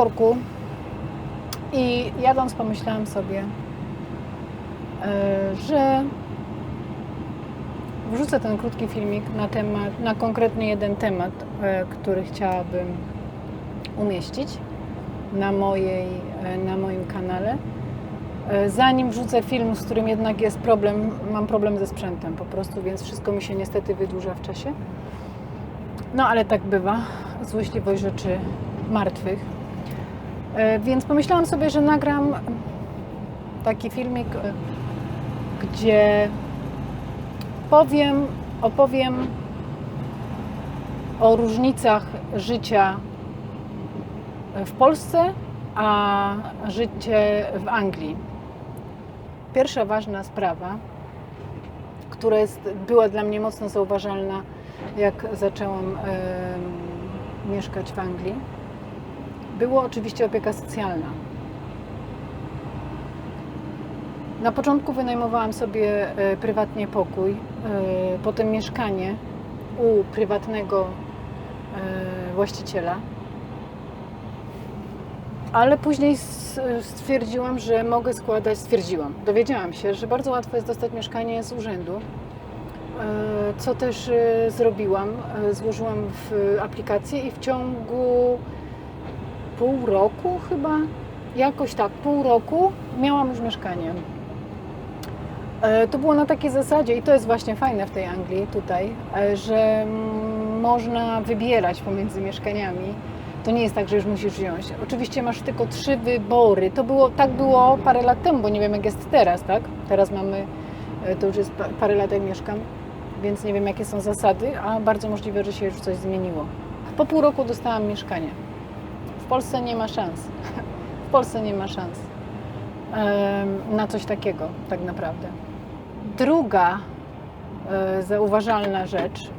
korku i jadąc pomyślałam sobie, e, że wrzucę ten krótki filmik na temat, na konkretnie jeden temat, e, który chciałabym umieścić na, mojej, e, na moim kanale. Zanim wrzucę film, z którym jednak jest problem, mam problem ze sprzętem po prostu, więc wszystko mi się niestety wydłuża w czasie. No ale tak bywa, złośliwość rzeczy martwych. E, Więc pomyślałam sobie, że nagram taki filmik, e, gdzie powiem, opowiem o różnicach życia w Polsce, a życie w Anglii. Pierwsza ważna sprawa, która jest, była dla mnie mocno zauważalna, jak zaczęłam em, mieszkać w Anglii, było oczywiście opieka socjalna. Na początku wynajmowałam sobie e, prywatnie pokój, e, potem mieszkanie u prywatnego e, właściciela. Ale później stwierdziłam, że mogę składać, stwierdziłam, dowiedziałam się, że bardzo łatwo jest dostać mieszkanie z urzędu, co też zrobiłam. Złożyłam w aplikację i w ciągu pół roku chyba, jakoś tak, pół roku miałam już mieszkanie. E, To było na takiej zasadzie i to jest właśnie fajne w tej Anglii tutaj, e, że można wybierać pomiędzy mieszkaniami. To nie jest tak, że już musisz wziąć. Oczywiście masz tylko trzy wybory. To było, tak było parę lat temu, bo nie wiem jak jest teraz, tak? Teraz mamy, e, to już jest pa- parę lat jak mieszkam, więc nie wiem jakie są zasady, a bardzo możliwe, że się już coś zmieniło. Po pół roku dostałam mieszkanie. Polsce nie ma szans. W Polsce nie ma szans na coś takiego, tak naprawdę. Druga e, zauważalna rzecz,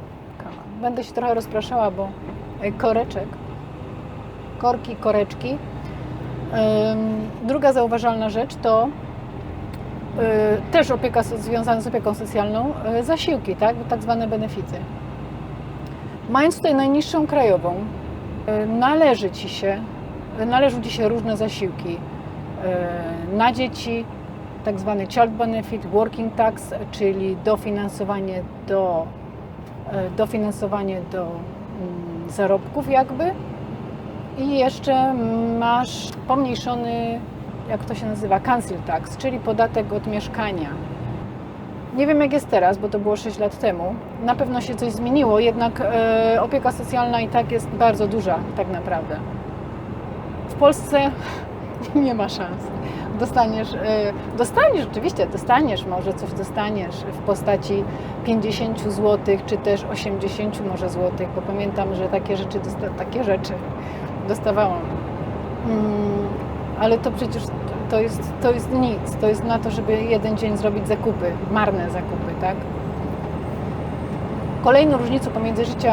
będę się trochę rozpraszała, bo e, koreczek, korki, koreczki. Druga zauważalna rzecz to e, też opieka związana z opieką socjalną, zasiłki, tak, tak zwane benefity. Mając tutaj najniższą krajową, należy Ci się, należą Ci się różne zasiłki e, na dzieci, tak zwany child benefit, working tax, czyli dofinansowanie do, e, dofinansowanie do mm, zarobków jakby. I jeszcze masz pomniejszony, jak to się nazywa, council tax, czyli podatek od mieszkania. Nie wiem jak jest teraz, bo to było 6 lat temu. Na pewno się coś zmieniło, jednak e, opieka socjalna i tak jest bardzo duża tak naprawdę. W Polsce nie ma szans. Dostaniesz, e, dostaniesz oczywiście, dostaniesz, może coś dostaniesz w postaci 50 zł, czy też 80 może złotych, bo pamiętam, że takie rzeczy, takie rzeczy dostawałam. Mm, ale to przecież to jest, to jest nic. To jest na to, żeby jeden dzień zrobić zakupy, marne zakupy, tak? Kolejną różnicą pomiędzy życiem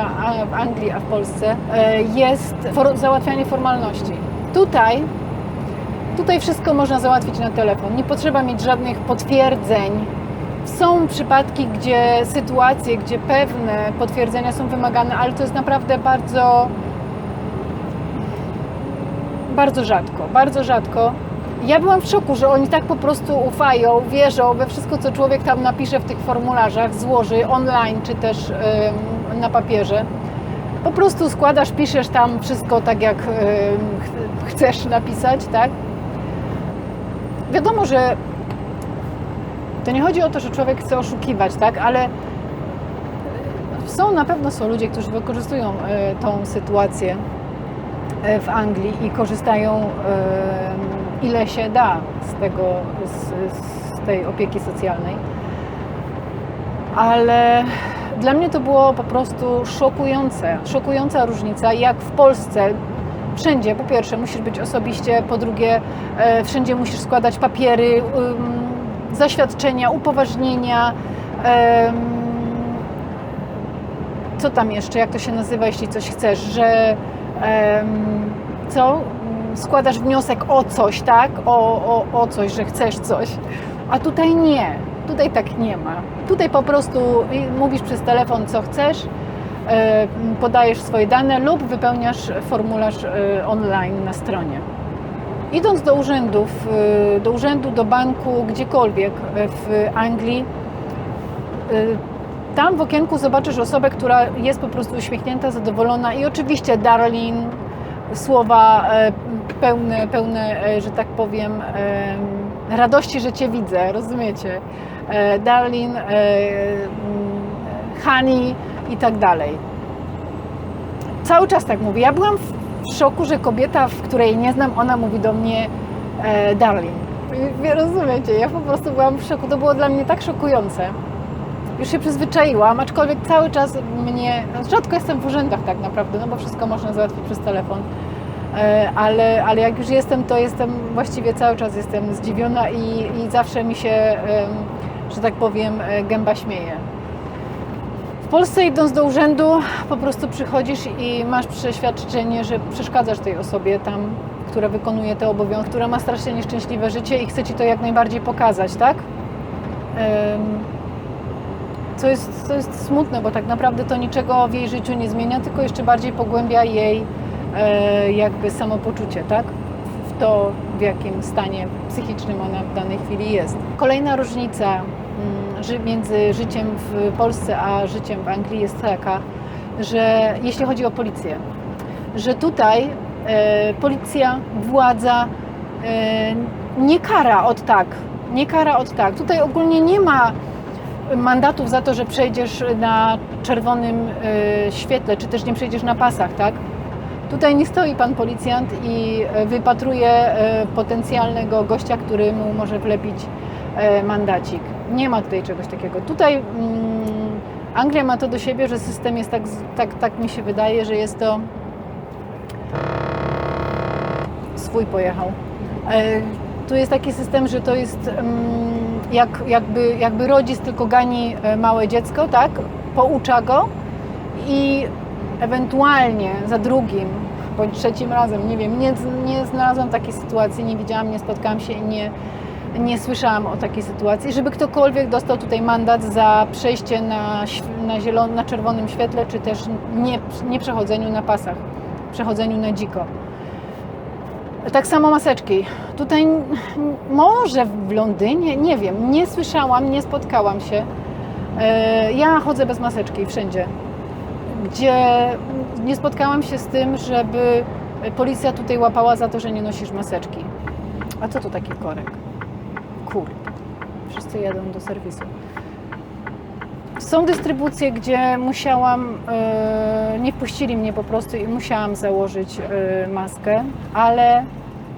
w Anglii a w Polsce e, jest załatwianie formalności. Tutaj, tutaj wszystko można załatwić na telefon. Nie potrzeba mieć żadnych potwierdzeń. Są przypadki, gdzie sytuacje, gdzie pewne potwierdzenia są wymagane, ale to jest naprawdę bardzo, bardzo rzadko, bardzo rzadko. Ja byłam w szoku, że oni tak po prostu ufają, wierzą we wszystko, co człowiek tam napisze w tych formularzach, złoży online czy też na papierze. Po prostu składasz, piszesz tam wszystko tak, jak chcesz napisać, tak? Wiadomo, że to nie chodzi o to, że człowiek chce oszukiwać, tak? Ale są na pewno są ludzie, którzy wykorzystują e, tą sytuację e, w Anglii i korzystają e, ile się da z tego, z, z tej opieki socjalnej. Ale dla mnie to było po prostu szokujące, szokująca różnica, jak w Polsce wszędzie, po pierwsze musisz być osobiście, po drugie e, wszędzie musisz składać papiery, ym, zaświadczenia, upoważnienia, em, co tam jeszcze, jak to się nazywa, jeśli coś chcesz, że em, co? Składasz wniosek o coś, tak? O, o, o coś, że chcesz coś. A tutaj nie. Tutaj tak nie ma. Tutaj po prostu y, mówisz przez telefon, co chcesz. e, podajesz swoje dane lub wypełniasz formularz e, online na stronie. Idąc do urzędów, do urzędu, do banku, gdziekolwiek w Anglii, tam w okienku zobaczysz osobę, która jest po prostu uśmiechnięta, zadowolona i oczywiście darling, słowa pełne, pełne, e, że tak powiem, radości, że Cię widzę, rozumiecie? E, Darling, e, mm, honey i tak dalej. Cały czas tak mówi. Ja byłam w szoku, że kobieta, w której nie znam, ona mówi do mnie darling. I- Wy rozumiecie? Ja po prostu byłam w szoku. To było dla mnie tak szokujące. Już się przyzwyczaiłam, aczkolwiek cały czas mnie. Rzadko jestem w urzędach tak naprawdę, no bo wszystko można załatwić przez telefon. E, Ale, ale jak już jestem, to jestem właściwie cały czas jestem zdziwiona i, i zawsze mi się, że tak powiem, e, gęba śmieje. W Polsce idąc do urzędu, po prostu przychodzisz i masz przeświadczenie, że przeszkadzasz tej osobie tam, która wykonuje te obowiązki, która ma strasznie nieszczęśliwe życie i chce ci to jak najbardziej pokazać, tak? Co jest, co jest smutne, bo tak naprawdę to niczego w jej życiu nie zmienia, tylko jeszcze bardziej pogłębia jej jakby samopoczucie, tak? W to, w jakim stanie psychicznym ona w danej chwili jest. Kolejna różnica mm, między życiem w Polsce a życiem w Anglii jest taka, że jeśli chodzi o policję, że tutaj e, policja, władza e, nie kara od tak, nie kara od tak. Tutaj ogólnie nie ma mandatów za to, że przejdziesz na czerwonym e, świetle, czy też nie przejdziesz na pasach, tak? Tutaj nie stoi pan policjant i e, wypatruje e, potencjalnego gościa, który mu może wlepić e, mandacik. Nie ma tutaj czegoś takiego. Tutaj mm, Anglia ma to do siebie, że system jest tak, tak, tak mi się wydaje, że jest to swój pojechał. Tu jest taki system, że to jest mm, jak, jakby, jakby rodzic tylko gani małe dziecko, tak? Poucza go i ewentualnie za drugim bądź trzecim razem, nie wiem, nie, nie znalazłam takiej sytuacji, nie widziałam, nie spotkałam się i nie, nie słyszałam o takiej sytuacji, żeby ktokolwiek dostał tutaj mandat za przejście na, na, zielon- na czerwonym świetle, czy też nie, nie przechodzeniu na pasach, przechodzeniu na dziko. Tak samo maseczki. Tutaj może w Londynie, nie wiem, nie słyszałam, nie spotkałam się. E, Ja chodzę bez maseczki wszędzie, gdzie nie spotkałam się z tym, żeby policja tutaj łapała za to, że nie nosisz maseczki. A co to taki korek? Kurde. Wszyscy jadą do serwisu. Są dystrybucje, gdzie musiałam, e, nie wpuścili mnie po prostu i musiałam założyć e, maskę, ale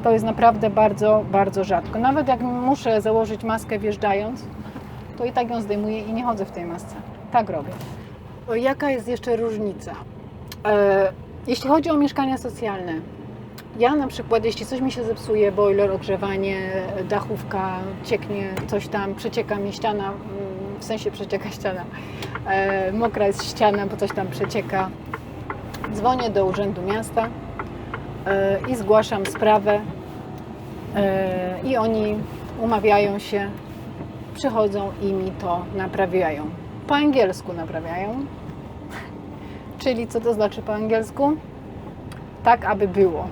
to jest naprawdę bardzo, bardzo rzadko. Nawet jak muszę założyć maskę wjeżdżając, to i tak ją zdejmuję i nie chodzę w tej masce. Tak robię. Jaka jest jeszcze różnica? E, Jeśli chodzi o mieszkania socjalne, ja na przykład, jeśli coś mi się zepsuje, boiler, ogrzewanie, dachówka, cieknie coś tam, przecieka mi ściana, mm, w sensie przecieka ściana, e, mokra jest ściana, bo coś tam przecieka, dzwonię do Urzędu Miasta e, i zgłaszam sprawę i oni umawiają się, przychodzą i mi to naprawiają. Po angielsku naprawiają. Czyli co to znaczy po angielsku? Tak, aby było.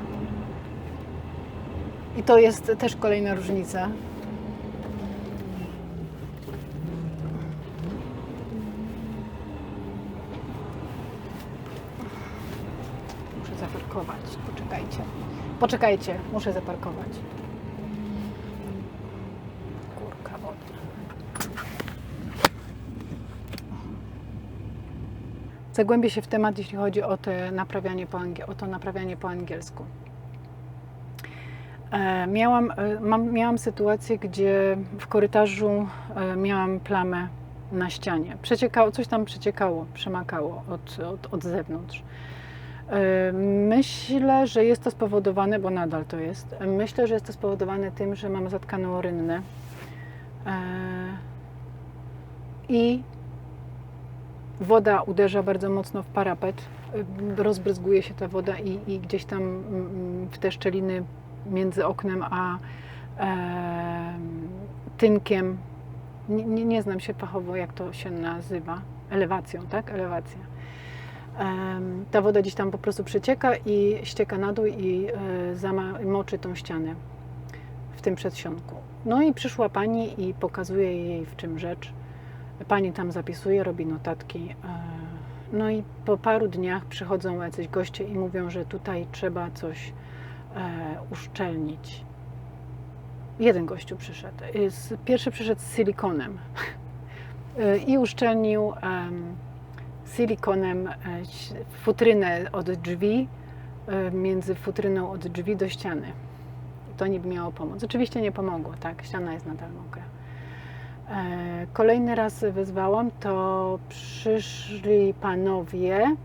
I to jest też kolejna różnica. Muszę zaparkować. Poczekajcie. Poczekajcie, muszę zaparkować. Zagłębię się w temat, jeśli chodzi o, te naprawianie po angie- o to naprawianie po angielsku. E, Miałam, e, mam, miałam sytuację, gdzie w korytarzu e, miałam plamę na ścianie. Przeciekało, coś tam przeciekało, przemakało od, od, od zewnątrz. Myślę, że jest to spowodowane, bo nadal to jest, myślę, że jest to spowodowane tym, że mam zatkaną rynnę. E, I woda uderza bardzo mocno w parapet, y, rozbryzguje się ta woda i, i gdzieś tam mm, w te szczeliny między oknem a e, tynkiem, nie, nie, znam się fachowo jak to się nazywa, elewacją, tak? Elewacja. Ta woda gdzieś tam po prostu przecieka i ścieka na dół i e, zama- moczy tą ścianę w tym przedsionku. No i przyszła pani i pokazuje jej w czym rzecz. Pani tam zapisuje, robi notatki. e, No i po paru dniach przychodzą jacyś goście i mówią, że tutaj trzeba coś e, uszczelnić. Jeden gościu przyszedł. Z- Pierwszy przyszedł z silikonem i uszczelnił em, silikonem e, futrynę od drzwi, e, między futryną od drzwi do ściany. To niby miało pomóc. Oczywiście nie pomogło, tak? Ściana jest nadal mokra. E, Kolejny raz wezwałam, to przyszli panowie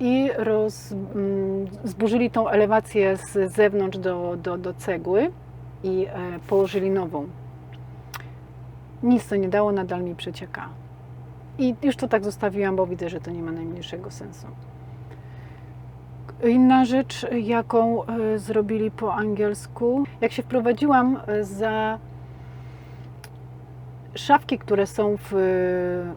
i roz, mm, zburzyli tą elewację z zewnątrz do, do, do cegły i e, położyli nową. Nic to nie dało, nadal mi przecieka. I już to tak zostawiłam, bo widzę, że to nie ma najmniejszego sensu. Inna rzecz, jaką e, zrobili po angielsku, jak się wprowadziłam za szafki, które są w.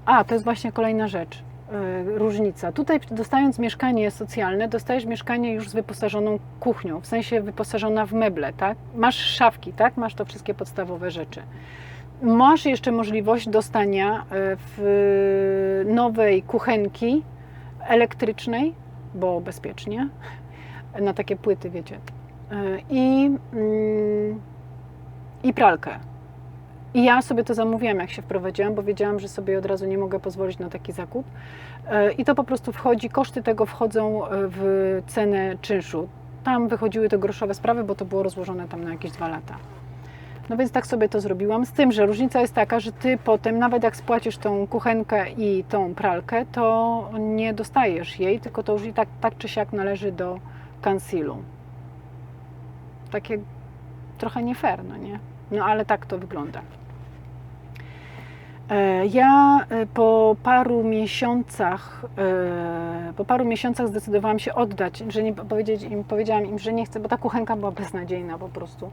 A, to jest właśnie kolejna rzecz. e, Różnica. Tutaj, dostając mieszkanie socjalne, dostajesz mieszkanie już z wyposażoną kuchnią, w sensie wyposażona w meble, tak? Masz szafki, tak? Masz to wszystkie podstawowe rzeczy. Masz jeszcze możliwość dostania e, w nowej kuchenki elektrycznej, bo bezpiecznie, na takie płyty, wiecie. E, I, mm, i pralkę. I ja sobie to zamówiłam, jak się wprowadziłam, bo wiedziałam, że sobie od razu nie mogę pozwolić na taki zakup. E, I to po prostu wchodzi, koszty tego wchodzą e, w cenę czynszu. Tam wychodziły te groszowe sprawy, bo to było rozłożone tam na jakieś dwa lata. No więc tak sobie to zrobiłam. Z tym, że różnica jest taka, że ty potem, nawet jak spłacisz tą kuchenkę i tą pralkę, to nie dostajesz jej, tylko to już i tak, tak czy siak należy do kansilu. Takie trochę nie fair, no nie? No ale tak to wygląda. E, Ja e, po paru miesiącach, e, po paru miesiącach zdecydowałam się oddać, że nie powiedzieć im, powiedziałam im, że nie chcę, bo ta kuchenka była beznadziejna po prostu.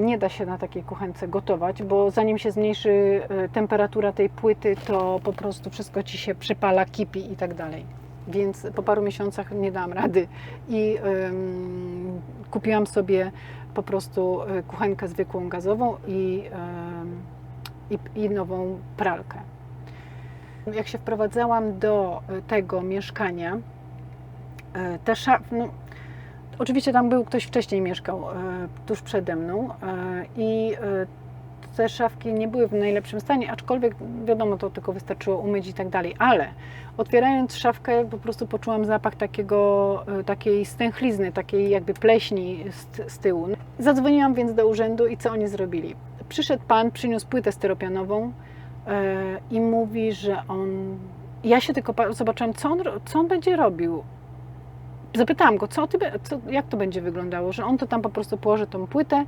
Nie da się na takiej kuchence gotować, bo zanim się zmniejszy temperatura tej płyty, to po prostu wszystko ci się przypala, kipi i tak dalej. Więc po paru miesiącach nie dałam rady i em, kupiłam sobie po prostu kuchenkę zwykłą gazową i, em, i, i nową pralkę. Jak się wprowadzałam do e, tego mieszkania, e, te szaf, no, oczywiście tam był ktoś wcześniej mieszkał e, tuż przede mną i te szafki nie były w najlepszym stanie, aczkolwiek wiadomo, to tylko wystarczyło umyć i tak dalej, ale otwierając szafkę po prostu poczułam zapach takiego, takiej stęchlizny, takiej jakby pleśni z, z tyłu. Zadzwoniłam więc do urzędu i co oni zrobili? Przyszedł pan, przyniósł płytę styropianową e, i mówi, że on... Ja się tylko zobaczyłam, co on, co on będzie robił. Zapytałam go, co ty, co, jak to będzie wyglądało, że on to tam po prostu położy tą płytę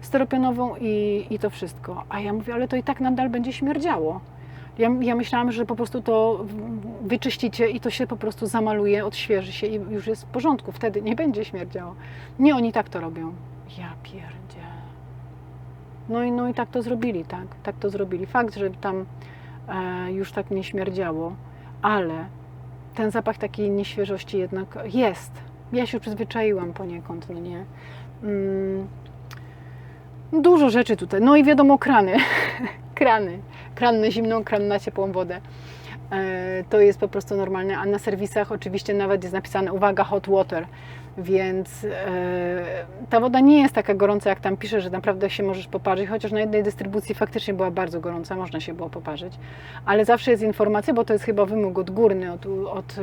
styropianową i, i to wszystko. A ja mówię, ale to i tak nadal będzie śmierdziało. Ja, ja myślałam, że po prostu to wyczyścicie i to się po prostu zamaluje, odświeży się i już jest w porządku, wtedy nie będzie śmierdziało. Nie, oni tak to robią. Ja pierdzie. No i, no i tak to zrobili, tak, tak to zrobili. Fakt, że tam e, już tak nie śmierdziało, ale ten zapach takiej nieświeżości jednak jest. Ja się przyzwyczaiłam poniekąd, no nie. Mm, dużo rzeczy tutaj. No i wiadomo, krany. krany. Kran na zimną, kran na ciepłą wodę. E, To jest po prostu normalne, a na serwisach oczywiście nawet jest napisane uwaga hot water, więc e, ta woda nie jest taka gorąca jak tam pisze, że naprawdę się możesz poparzyć, chociaż na jednej dystrybucji faktycznie była bardzo gorąca, można się było poparzyć, ale zawsze jest informacja, bo to jest chyba wymóg odgórny od, od,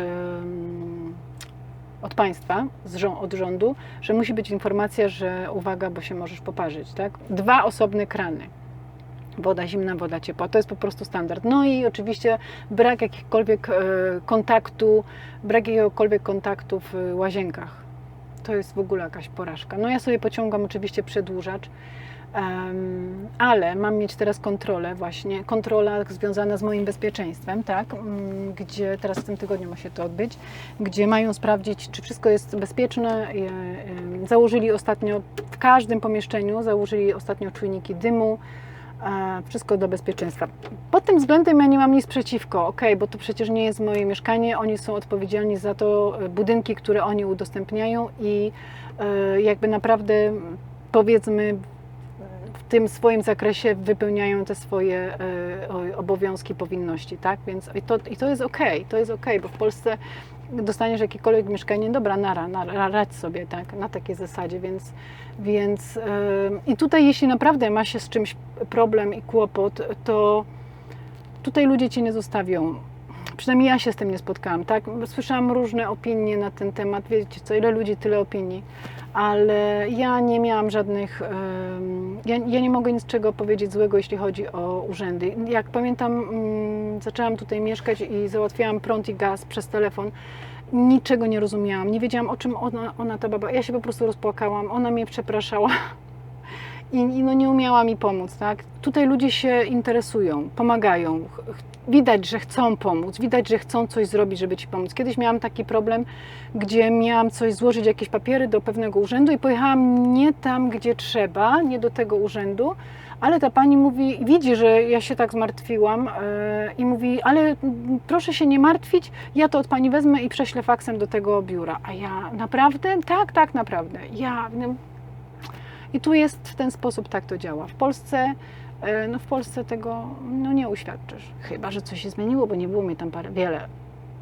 od państwa, z od rządu, że musi być informacja, że uwaga, bo się możesz poparzyć, tak? Dwa osobne krany. Woda zimna, woda ciepła. To jest po prostu standard. No i oczywiście brak jakiegokolwiek e, kontaktu, brak jakiegokolwiek kontaktu w e, łazienkach. To jest w ogóle jakaś porażka. No ja sobie pociągam oczywiście przedłużacz, em, ale mam mieć teraz kontrolę właśnie, kontrola związana z moim bezpieczeństwem, tak, mm, gdzie teraz w tym tygodniu ma się to odbyć, gdzie mają sprawdzić, czy wszystko jest bezpieczne. E, em, Założyli ostatnio w każdym pomieszczeniu, założyli ostatnio czujniki dymu, Wszystko do bezpieczeństwa. Pod tym względem ja nie mam nic przeciwko, ok, bo to przecież nie jest moje mieszkanie, oni są odpowiedzialni za to, e, budynki, które oni udostępniają i e, jakby naprawdę powiedzmy w tym swoim zakresie wypełniają te swoje e, obowiązki, powinności, tak? Więc i to, i to jest ok, to jest ok, bo w Polsce dostaniesz jakiekolwiek mieszkanie, dobra, nara, nara radź sobie, tak, na takiej zasadzie, więc, więc e, i tutaj jeśli naprawdę ma się z czymś problem i kłopot, to tutaj ludzie Cię nie zostawią. Przynajmniej ja się z tym nie spotkałam, tak? Słyszałam różne opinie na ten temat, wiecie co, ile ludzi, tyle opinii, ale ja nie miałam żadnych, ja, ja nie mogę niczego powiedzieć złego, jeśli chodzi o urzędy. Jak pamiętam, mm, zaczęłam tutaj mieszkać i załatwiałam prąd i gaz przez telefon, niczego nie rozumiałam, nie wiedziałam o czym ona, ona ta baba, ja się po prostu rozpłakałam, ona mnie przepraszała. I, no nie umiała mi pomóc, tak? Tutaj ludzie się interesują, pomagają. Widać, że chcą pomóc, widać, że chcą coś zrobić, żeby ci pomóc. Kiedyś miałam taki problem, gdzie miałam coś złożyć, jakieś papiery do pewnego urzędu i pojechałam nie tam, gdzie trzeba, nie do tego urzędu, ale ta pani mówi, widzi, że ja się tak zmartwiłam e, i mówi, ale proszę się nie martwić, ja to od pani wezmę i prześlę faksem do tego biura. A ja naprawdę? Tak, tak, naprawdę. Ja. No, i tu jest w ten sposób, tak to działa. W Polsce, e, no w Polsce tego no nie uświadczysz. Chyba, że coś się zmieniło, bo nie było mnie tam parę, wiele,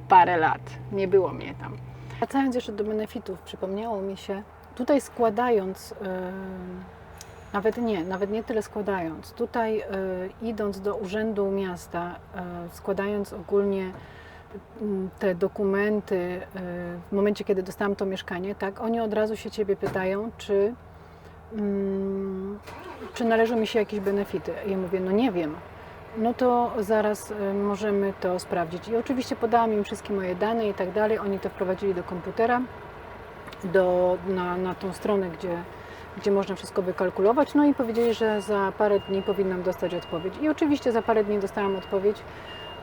parę lat. Nie było mnie tam. Wracając jeszcze do benefitów, przypomniało mi się, tutaj składając, e, nawet nie, nawet nie tyle składając, tutaj e, idąc do urzędu miasta, e, składając ogólnie te dokumenty, w momencie, kiedy dostałam to mieszkanie, tak, oni od razu się Ciebie pytają, czy czy należą mi się jakieś benefity? Ja mówię, no nie wiem. No to zaraz y, możemy to sprawdzić. I oczywiście podałam im wszystkie moje dane i tak dalej. Oni to wprowadzili do komputera, do, na, na tą stronę, gdzie, gdzie można wszystko wykalkulować. No i powiedzieli, że za parę dni powinnam dostać odpowiedź. I oczywiście za parę dni dostałam odpowiedź,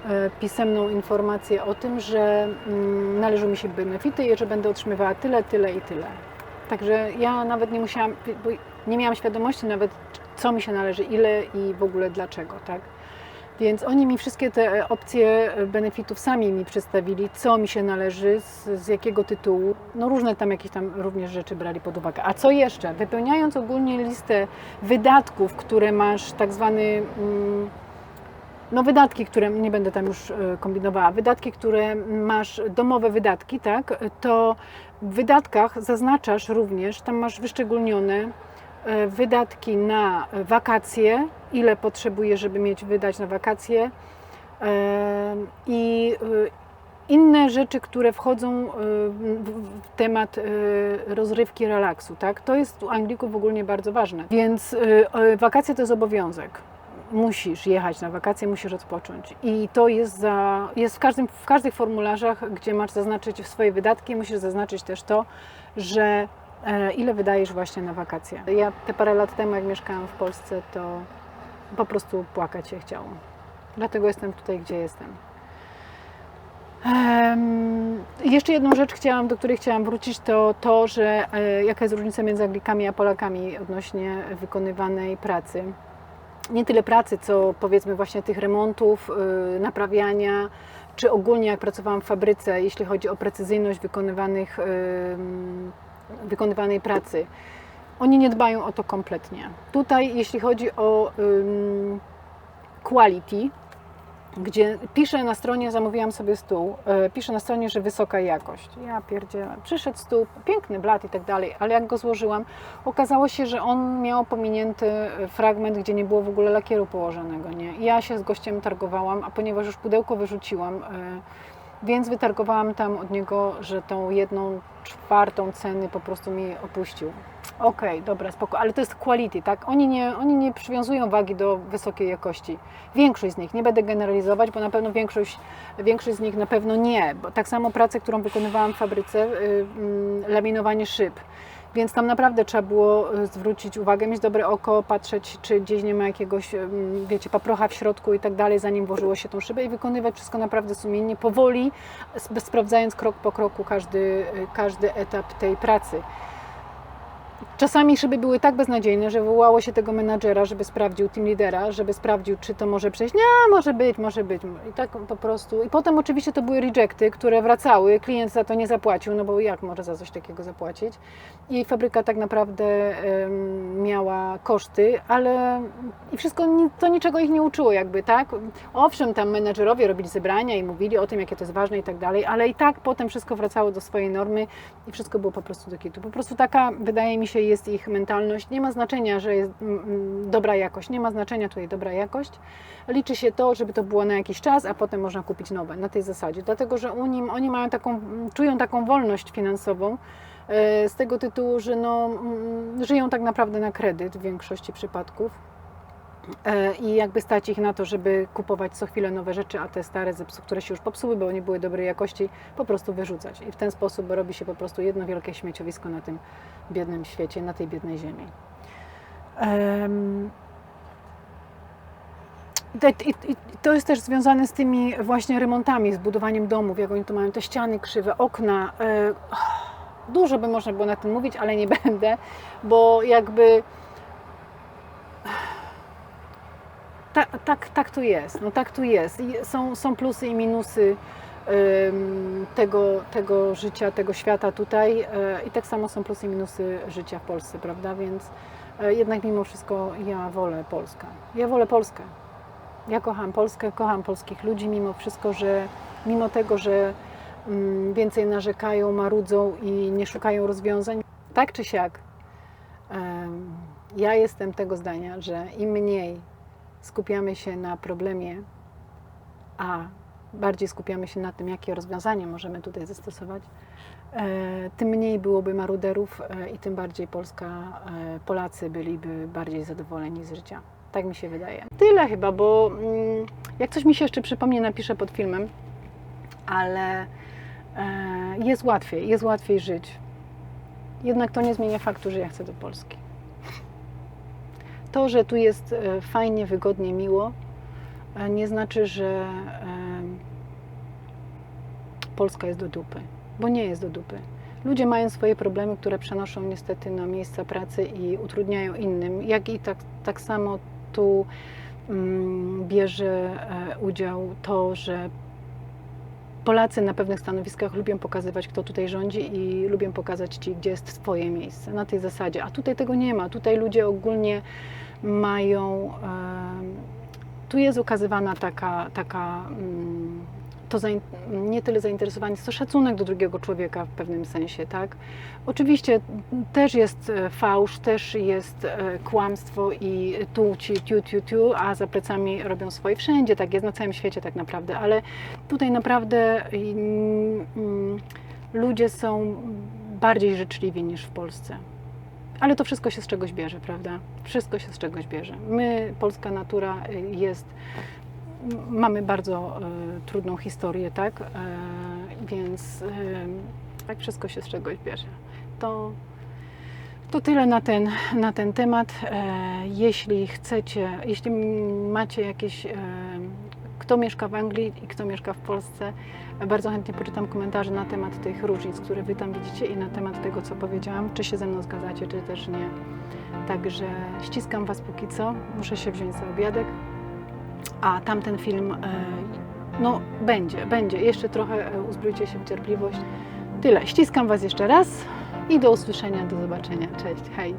e, pisemną informację o tym, że mm, należą mi się benefity i że będę otrzymywała tyle, tyle i tyle. Także ja nawet nie musiałam, bo nie miałam świadomości nawet, co mi się należy, ile i w ogóle dlaczego, tak? Więc oni mi wszystkie te opcje benefitów sami mi przedstawili, co mi się należy, z, z jakiego tytułu. No różne tam jakieś tam również rzeczy brali pod uwagę. A co jeszcze? Wypełniając ogólnie listę wydatków, które masz, tak zwany, mm, no wydatki, które, nie będę tam już e, kombinowała, wydatki, które masz, domowe wydatki, tak, to w wydatkach zaznaczasz również, tam masz wyszczególnione e, wydatki na wakacje, ile potrzebujesz, żeby mieć wydać na wakacje e, i inne rzeczy, które wchodzą w w temat rozrywki, relaksu, tak? To jest u Anglików ogólnie bardzo ważne. Więc wakacje to jest obowiązek. Musisz jechać na wakacje, musisz odpocząć. I to jest, za, jest w, każdym, w każdych formularzach, gdzie masz zaznaczyć swoje wydatki, musisz zaznaczyć też to, że e, ile wydajesz właśnie na wakacje. Ja te parę lat temu, jak mieszkałam w Polsce, to po prostu płakać się chciało. Dlatego jestem tutaj, gdzie jestem. Em, jeszcze jedną rzecz, chciałam, do której chciałam wrócić, to to, że e, jaka jest różnica między Anglikami a Polakami odnośnie wykonywanej pracy. Nie tyle pracy, co powiedzmy właśnie tych remontów, y, naprawiania, czy ogólnie jak pracowałam w fabryce, jeśli chodzi o precyzyjność wykonywanych, wykonywanej pracy. Oni nie dbają o to kompletnie. Tutaj, jeśli chodzi o quality, gdzie piszę na stronie, zamówiłam sobie stół, e, piszę na stronie, że wysoka jakość. Ja pierdzielę. Przyszedł stół, piękny blat i tak dalej, ale jak go złożyłam, okazało się, że on miał pominięty fragment, gdzie nie było w ogóle lakieru położonego, nie? I ja się z gościem targowałam, a ponieważ już pudełko wyrzuciłam, e, więc wytargowałam tam od niego, że tą jedną czwartą ceny po prostu mi opuścił. Okej, dobra, spoko, ale to jest quality, tak? Oni nie, oni nie przywiązują wagi do wysokiej jakości. Większość z nich, nie będę generalizować, bo na pewno większość, większość z nich na pewno nie. Bo tak samo pracę, którą wykonywałam w fabryce, y, mm, laminowanie szyb. Więc tam naprawdę trzeba było y, zwrócić uwagę, mieć dobre oko, patrzeć, czy gdzieś nie ma jakiegoś, wiecie, paprocha w środku i tak dalej, zanim włożyło się tą szybę i wykonywać wszystko naprawdę sumiennie, powoli, sp- sprawdzając krok po kroku każdy, y, każdy etap tej pracy. Czasami szyby były tak beznadziejne, że wołało się tego menadżera, żeby sprawdził team lidera, żeby sprawdził, czy to może przejść. Nie, może być, może być. I tak po prostu. I potem oczywiście to były rejecty, które wracały. Klient za to nie zapłacił, no bo jak może za coś takiego zapłacić? I fabryka tak naprawdę em, miała koszty, ale i wszystko to niczego ich nie uczyło, jakby, tak? Owszem, tam menedżerowie robili zebrania i mówili o tym, jakie to jest ważne i tak dalej, ale i tak potem wszystko wracało do swojej normy i wszystko było po prostu do kitu. Po prostu taka, wydaje mi się, jest ich mentalność. Nie ma znaczenia, że jest dobra jakość, nie ma znaczenia tutaj dobra jakość. Liczy się to, żeby to było na jakiś czas, a potem można kupić nowe na tej zasadzie. Dlatego, że u nim, oni mają taką, czują taką wolność finansową, e, z tego tytułu, że no, żyją tak naprawdę na kredyt w większości przypadków. E, I jakby stać ich na to, żeby kupować co chwilę nowe rzeczy, a te stare, które się już popsuły, bo nie były dobrej jakości, po prostu wyrzucać. I w ten sposób robi się po prostu jedno wielkie śmieciowisko na tym biednym świecie, na tej biednej ziemi. I, to jest też związane z tymi właśnie remontami, z budowaniem domów, jak oni tu mają te ściany krzywe, okna. E, Dużo by można było na tym mówić, ale nie będę, bo jakby tak, tak, tak to jest. No tak tu jest. Są, są plusy i minusy tego, tego życia, tego świata tutaj e, i tak samo są plusy i minusy życia w Polsce, prawda? Więc e, jednak mimo wszystko ja wolę Polskę. Ja wolę Polskę. Ja kocham Polskę, kocham polskich ludzi, mimo wszystko, że mimo tego, że mm, więcej narzekają, marudzą i nie szukają rozwiązań, tak czy siak, ja jestem tego zdania, że im mniej skupiamy się na problemie, a bardziej skupiamy się na tym, jakie rozwiązanie możemy tutaj zastosować, e, tym mniej byłoby maruderów e, i tym bardziej Polska, e, Polacy byliby bardziej zadowoleni z życia. Tak mi się wydaje. Tyle chyba, bo mm, jak coś mi się jeszcze przypomnie, napiszę pod filmem, ale jest łatwiej, jest łatwiej żyć. Jednak to nie zmienia faktu, że ja chcę do Polski. To, że tu jest e, fajnie, wygodnie, miło, e, nie znaczy, że em, Polska jest do dupy, bo nie jest do dupy. Ludzie mają swoje problemy, które przenoszą niestety na miejsca pracy i utrudniają innym, jak i tak, tak samo tu mm, bierze e, udział to, że Polacy na pewnych stanowiskach lubią pokazywać, kto tutaj rządzi i lubią pokazać Ci, gdzie jest Twoje miejsce, na tej zasadzie. A tutaj tego nie ma. Tutaj ludzie ogólnie mają... tu jest ukazywana taka, taka mm, to nie tyle zainteresowanie, co szacunek do drugiego człowieka w pewnym sensie, tak? Oczywiście też jest e, fałsz, też jest e, kłamstwo i tu, ci, tu, tu, tu, a za plecami robią swoje. Wszędzie tak jest, na całym świecie tak naprawdę, ale tutaj naprawdę mm, mm, ludzie są bardziej życzliwi niż w Polsce. Ale to wszystko się z czegoś bierze, prawda? Wszystko się z czegoś bierze. My, polska natura y, jest, mamy bardzo y, trudną historię, tak? E, więc y, tak wszystko się z czegoś bierze. To, to tyle na ten, na ten temat. E, jeśli chcecie, jeśli macie jakieś, e, kto mieszka w Anglii i kto mieszka w Polsce, bardzo chętnie poczytam komentarze na temat tych różnic, które Wy tam widzicie i na temat tego, co powiedziałam, czy się ze mną zgadzacie, czy też nie. Także ściskam Was póki co, muszę się wziąć za obiadek, a tamten film, e, no będzie, będzie, jeszcze trochę e, uzbrójcie się w cierpliwość. Tyle, ściskam Was jeszcze raz i do usłyszenia, do zobaczenia, cześć, hej!